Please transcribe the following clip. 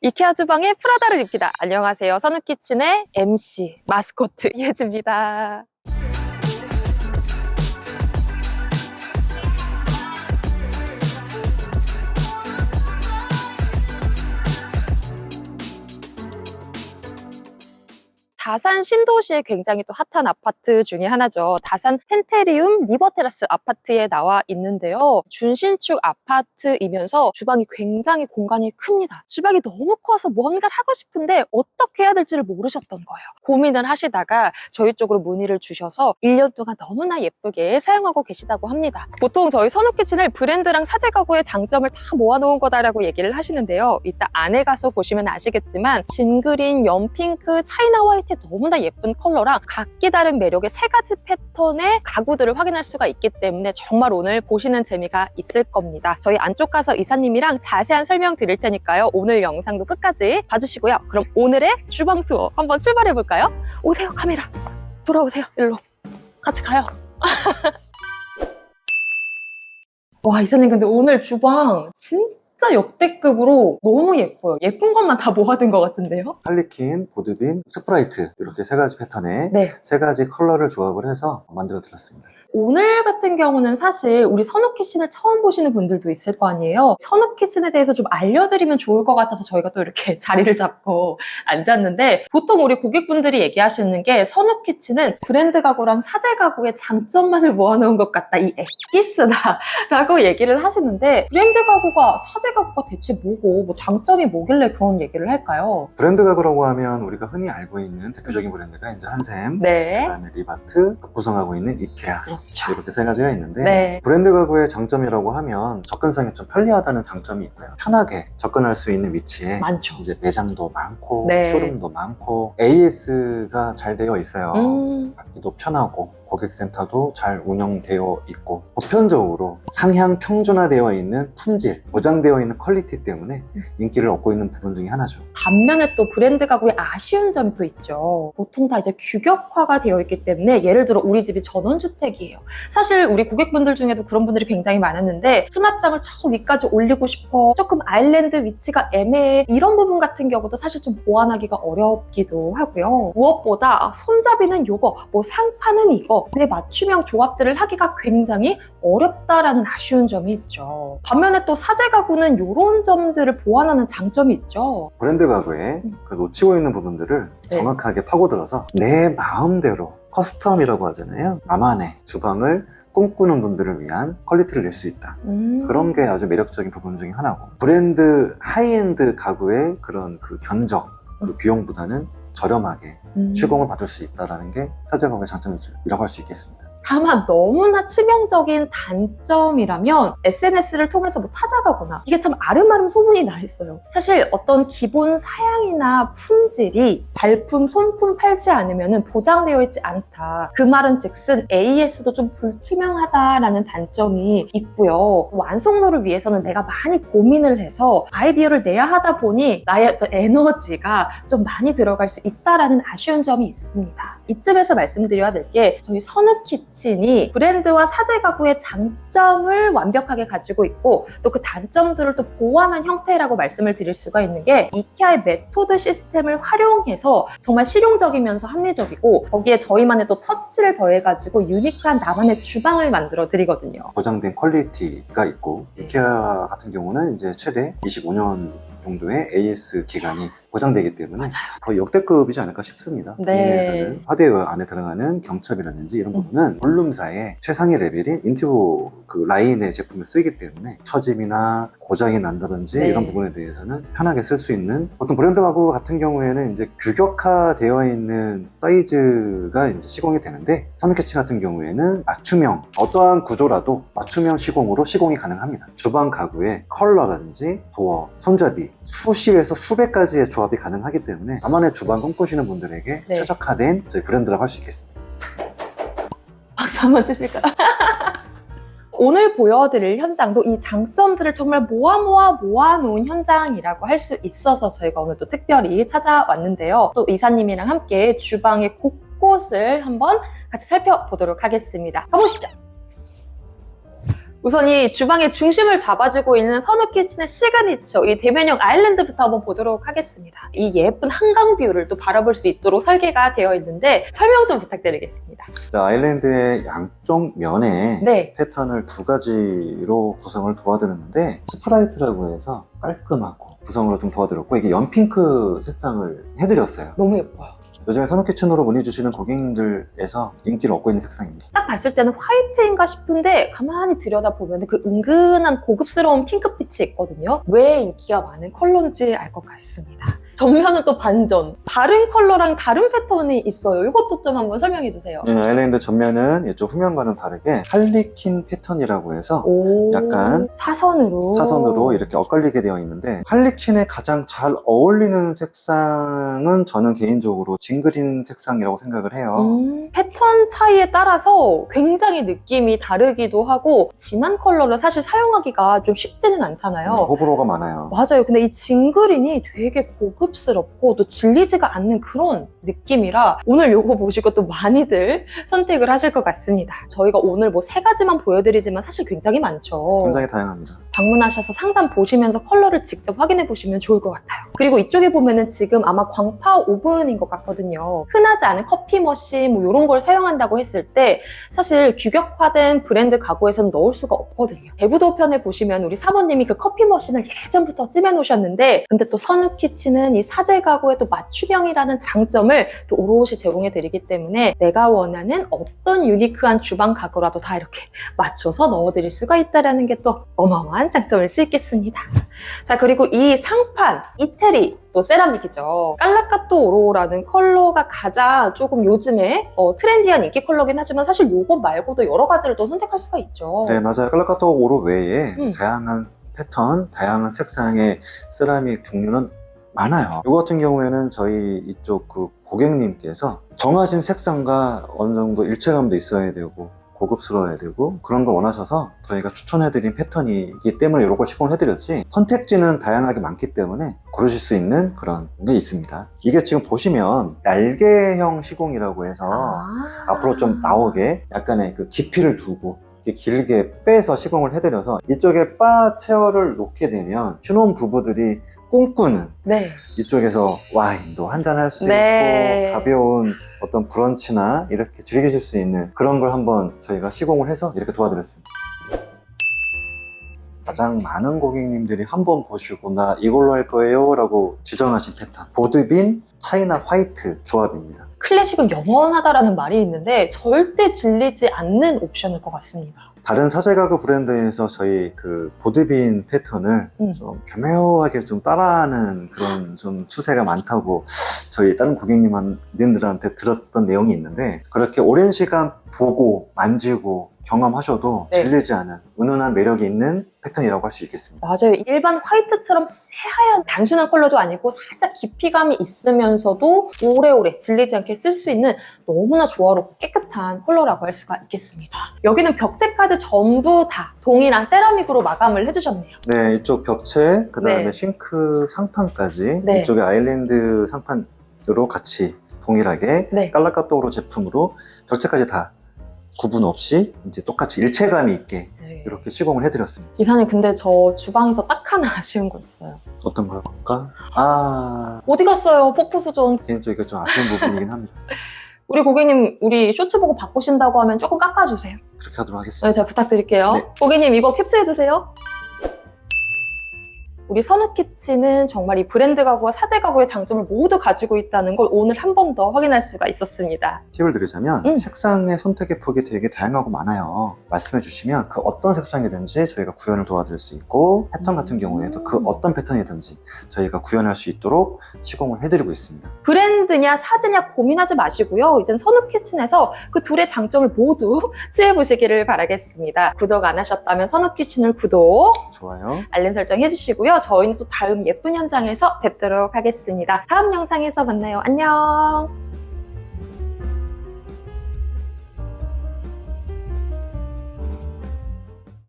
이케아 주방의 프라다를 입히다. 안녕하세요. 선우키친의 MC 마스코트 이혜지입니다. 다산 신도시의 굉장히 또 핫한 아파트 중에 하나죠. 다산 펜테리움 리버테라스 아파트에 나와 있는데요. 준신축 아파트이면서 주방이 굉장히 공간이 큽니다. 주방이 너무 커서 뭔가를 하고 싶은데 어떻게 해야 될지를 모르셨던 거예요. 고민을 하시다가 저희 쪽으로 문의를 주셔서 1년 동안 너무나 예쁘게 사용하고 계시다고 합니다. 보통 저희 선우키친을 브랜드랑 사제 가구의 장점을 다 모아놓은 거다라고 얘기를 하시는데요. 이따 안에 가서 보시면 아시겠지만 진그린, 연핑크, 차이나 화이트 너무나 예쁜 컬러랑 각기 다른 매력의 세 가지 패턴의 가구들을 확인할 수가 있기 때문에 정말 오늘 보시는 재미가 있을 겁니다. 저희 안쪽 가서 이사님이랑 자세한 설명 드릴 테니까요. 오늘 영상도 끝까지 봐주시고요. 그럼 오늘의 주방 투어 한번 출발해 볼까요? 오세요 카메라 돌아오세요 일로 같이 가요. 와 이사님 근데 오늘 주방 진 짜 역대급으로 너무 예뻐요. 예쁜 것만 다 모아둔 것 같은데요? 할리퀸, 보드빈, 스프라이트 이렇게 세 가지 패턴의 네. 세 가지 컬러를 조합을 해서 만들어 드렸습니다. 오늘 같은 경우는 사실 우리 선우 키친을 처음 보시는 분들도 있을 거 아니에요. 선우 키친에 대해서 좀 알려드리면 좋을 것 같아서 저희가 또 이렇게 자리를 잡고 앉았는데 보통 우리 고객분들이 얘기하시는 게 선우 키친은 브랜드 가구랑 사제 가구의 장점만을 모아놓은 것 같다. 이 엑기스다 라고 얘기를 하시는데 브랜드 가구가 사제 가구가 대체 뭐고 뭐 장점이 뭐길래 그런 얘기를 할까요? 브랜드 가구라고 하면 우리가 흔히 알고 있는 대표적인 브랜드가 이제 한샘, 네. 그다음에 리바트, 구성하고 있는 이케아 그렇죠. 이렇게 세 가지가 있는데 네. 브랜드 가구의 장점이라고 하면 접근성이 좀 편리하다는 장점이 있고요. 편하게 접근할 수 있는 위치에 많죠. 이제 매장도 많고 네. 쇼룸도 많고 AS가 잘 되어 있어요. 음. 받기도 편하고 고객센터도 잘 운영되어 있고 보편적으로 상향 평준화되어 있는 품질, 보장되어 있는 퀄리티 때문에 음. 인기를 얻고 있는 부분 중에 하나죠. 반면에 또 브랜드 가구의 아쉬운 또 있죠. 보통 다 이제 규격화가 되어 있기 때문에 예를 들어 우리 집이 전원주택이에요. 사실 우리 고객분들 중에도 그런 분들이 굉장히 많았는데 수납장을 저 위까지 올리고 싶어 조금 아일랜드 위치가 애매해 이런 부분 같은 경우도 사실 좀 보완하기가 어렵기도 하고요. 무엇보다 아, 손잡이는 요거, 뭐 상판은 이거 내 맞춤형 조합들을 하기가 굉장히 어렵다라는 아쉬운 점이 있죠. 반면에 또 사제 가구는 이런 점들을 보완하는 장점이 있죠. 브랜드 가구에 음. 그 놓치고 있는 부분들을 네. 정확하게 파고들어서 내 마음대로 커스텀이라고 하잖아요. 나만의 주방을 꿈꾸는 분들을 위한 퀄리티를 낼 수 있다. 음. 그런 게 아주 매력적인 부분 중에 하나고 브랜드 하이엔드 가구의 그런 그 견적, 그 비용보다는 저렴하게 음. 시공을 받을 수 있다는 게 사제가구의 장점이라고 할 수 있겠습니다. 다만 너무나 치명적인 단점이라면 SNS를 통해서 뭐 찾아가거나 이게 참 아름아름 소문이 나 있어요. 사실 어떤 기본 사양이나 품질이 발품, 손품 팔지 않으면 보장되어 있지 않다. 그 말은 즉슨 AS도 좀 불투명하다라는 단점이 있고요. 완성도를 위해서는 내가 많이 고민을 해서 아이디어를 내야 하다 보니 나의 어떤 에너지가 좀 많이 들어갈 수 있다라는 아쉬운 점이 있습니다. 이쯤에서 말씀드려야 될 게 저희 선우키 친이 브랜드와 사제 가구의 장점을 완벽하게 가지고 있고 또 그 단점들을 또 보완한 형태라고 말씀을 드릴 수가 있는 게 이케아의 메토드 시스템을 활용해서 정말 실용적이면서 합리적이고 거기에 저희만의 또 터치를 더해가지고 유니크한 나만의 주방을 만들어 드리거든요. 보장된 퀄리티가 있고 네. 이케아 같은 경우는 이제 최대 25년 정도의 AS 기간이 보장되기 때문에 맞아요. 거의 역대급이지 않을까 싶습니다. 네. 국내에서는 화대어 안에 들어가는 경첩이라든지 이런 음. 부분은 볼룸사의 최상위 레벨인 인튜브 그 라인의 제품을 쓰기 때문에 처짐이나 고장이 난다든지 네. 이런 부분에 대해서는 편하게 쓸 수 있는 보통 브랜드 가구 같은 경우에는 이제 규격화되어 있는 사이즈가 이제 시공이 되는데 선미캐치 같은 경우에는 맞춤형 어떠한 구조라도 맞춤형 시공으로 시공이 가능합니다. 주방 가구의 컬러라든지 도어, 손잡이 수십에서 수백 가지의 조합이 가능하기 때문에 나만의 주방 꿈꾸시는 분들에게 네. 최적화된 저희 브랜드라고 할 수 있겠습니다. 박수 한번 주실까요? 오늘 보여드릴 현장도 이 장점들을 정말 모아 모아 모아놓은 현장이라고 할 수 있어서 저희가 오늘 또 특별히 찾아왔는데요. 또 이사님이랑 함께 주방의 곳곳을 한번 같이 살펴보도록 하겠습니다. 가보시죠. 우선 이 주방의 중심을 잡아주고 있는 선우 키친의 시그니처 이 대면형 아일랜드부터 한번 보도록 하겠습니다. 이 예쁜 한강 뷰를 또 바라볼 수 있도록 설계가 되어 있는데 설명 좀 부탁드리겠습니다. 아일랜드의 양쪽 면에 네. 패턴을 두 가지로 구성을 도와드렸는데 스프라이트라고 해서 깔끔하고 구성으로 좀 도와드렸고 이게 연핑크 색상을 해드렸어요. 너무 예뻐요. 요즘에 선호키친으로 문의 주시는 고객님들에서 인기를 얻고 있는 색상입니다. 딱 봤을 때는 화이트인가 싶은데 가만히 들여다보면 그 은근한 고급스러운 핑크빛이 있거든요. 왜 인기가 많은 컬러인지 알 것 같습니다. 전면은 또 반전. 다른 컬러랑 다른 패턴이 있어요. 이것도 좀 한번 설명해 주세요. 네, 아일랜드 전면은 이쪽 후면과는 다르게 할리퀸 패턴이라고 해서 오, 약간 사선으로 사선으로 이렇게 엇갈리게 되어 있는데 할리퀸에 가장 잘 어울리는 색상은 저는 개인적으로 징그린 색상이라고 생각을 해요. 음, 패턴 차이에 따라서 굉장히 느낌이 다르기도 하고 진한 컬러를 사실 사용하기가 좀 쉽지는 않잖아요. 음, 호불호가 많아요. 맞아요. 근데 이 징그린이 되게 고급 스럽고 또 질리지가 않는 그런 느낌이라 오늘 요거 보시고 또 많이들 선택을 하실 것 같습니다. 저희가 오늘 뭐 세 가지만 보여드리지만 사실 굉장히 많죠. 굉장히 다양합니다. 방문하셔서 상담 보시면서 컬러를 직접 확인해 보시면 좋을 것 같아요. 그리고 이쪽에 보면은 지금 아마 광파 오븐인 것 같거든요. 흔하지 않은 커피 머신 뭐 이런 걸 사용한다고 했을 때 사실 규격화된 브랜드 가구에서는 넣을 수가 없거든요. 대부도 편에 보시면 우리 사모님이 그 커피 머신을 예전부터 찜해 놓으셨는데 근데 또 선우 키친은 이 사제 가구의 또 맞춤형이라는 장점을 또 오롯이 제공해 드리기 때문에 내가 원하는 어떤 유니크한 주방 가구라도 다 이렇게 맞춰서 넣어 드릴 수가 있다는 게 또 어마어마한 장점일 수 있겠습니다. 자 그리고 이 상판 이태리 또 세라믹이죠. 깔라카토 오로라는 컬러가 가장 조금 요즘에 어, 트렌디한 인기 컬러긴 하지만 사실 요거 말고도 여러 가지를 또 선택할 수가 있죠. 네, 맞아요. 깔라카토 오로 외에 음. 다양한 패턴, 다양한 색상의 세라믹 종류는 많아요. 이거 같은 경우에는 저희 이쪽 그 고객님께서 정하신 색상과 어느 정도 일체감도 있어야 되고 고급스러워야 되고 그런 걸 원하셔서 저희가 추천해드린 패턴이기 때문에 이런 걸 시공을 해드렸지 선택지는 다양하게 많기 때문에 고르실 수 있는 그런 게 있습니다. 이게 지금 보시면 날개형 시공이라고 해서 아. 앞으로 좀 나오게 약간의 그 깊이를 두고 길게 빼서 시공을 해드려서 이쪽에 바 체어를 놓게 되면 신혼 부부들이 꿈꾸는 네. 이쪽에서 와인도 한잔할 수 네. 있고 가벼운 어떤 브런치나 이렇게 즐기실 수 있는 그런 걸 한번 저희가 시공을 해서 이렇게 도와드렸습니다. 가장 많은 고객님들이 한 번 보시고 나 이걸로 할 거예요 라고 지정하신 패턴 보드빈 차이나 화이트 조합입니다. 클래식은 영원하다라는 말이 있는데 절대 질리지 않는 옵션일 것 같습니다. 다른 사제 가구 브랜드에서 저희 그 보드빈 패턴을 음. 좀 교묘하게 좀 따라하는 그런 좀 추세가 많다고 저희 다른 고객님들한테 들었던 내용이 있는데 그렇게 오랜 시간 보고 만지고 경험하셔도 네. 질리지 않은 은은한 매력이 있는 패턴이라고 할 수 있겠습니다. 맞아요. 일반 화이트처럼 새하얀 단순한 컬러도 아니고 살짝 깊이감이 있으면서도 오래오래 질리지 않게 쓸 수 있는 너무나 조화롭고 깨끗한 컬러라고 할 수가 있겠습니다. 여기는 벽체까지 전부 다 동일한 세라믹으로 마감을 해주셨네요. 네, 이쪽 벽체, 그 다음에 네. 싱크 상판까지 네. 이쪽에 아일랜드 상판으 로 같이 동일하게 네. 깔라카토로 제품으로 벽체까지 다 구분 없이 이제 똑같이 일체감이 있게 이렇게 시공을 해드렸습니다. 이사님 근데 저 주방에서 딱 하나 아쉬운 거 있어요. 어떤 걸 볼까? 아, 어디 갔어요? 폭포 수전. 개인적으로 좀 아쉬운 부분이긴 합니다. 우리 고객님 우리 쇼츠 보고 바꾸신다고 하면 조금 깎아주세요. 그렇게 하도록 네, 하겠습니다. 제가 부탁드릴게요. 네. 고객님 이거 캡처해두세요. 우리 선우키치는 정말 이 브랜드 가구와 사제 가구의 장점을 모두 가지고 있다는 걸 오늘 한 번 더 확인할 수가 있었습니다. 팁을 드리자면 음. 색상의 선택의 폭이 되게 다양하고 많아요. 말씀해 주시면 그 어떤 색상이든지 저희가 구현을 도와드릴 수 있고 패턴 같은 경우에도 그 어떤 패턴이든지 저희가 구현할 수 있도록 시공을 해드리고 있습니다. 브랜드냐 사제냐 고민하지 마시고요. 이젠 선우 키친에서 그 둘의 장점을 모두 취해보시기를 바라겠습니다. 구독 안 하셨다면 선우 키친을 구독, 좋아요. 알림 설정 해주시 저희는 또 다음 예쁜 현장에서 뵙도록 하겠습니다. 다음 영상에서 만나요. 안녕!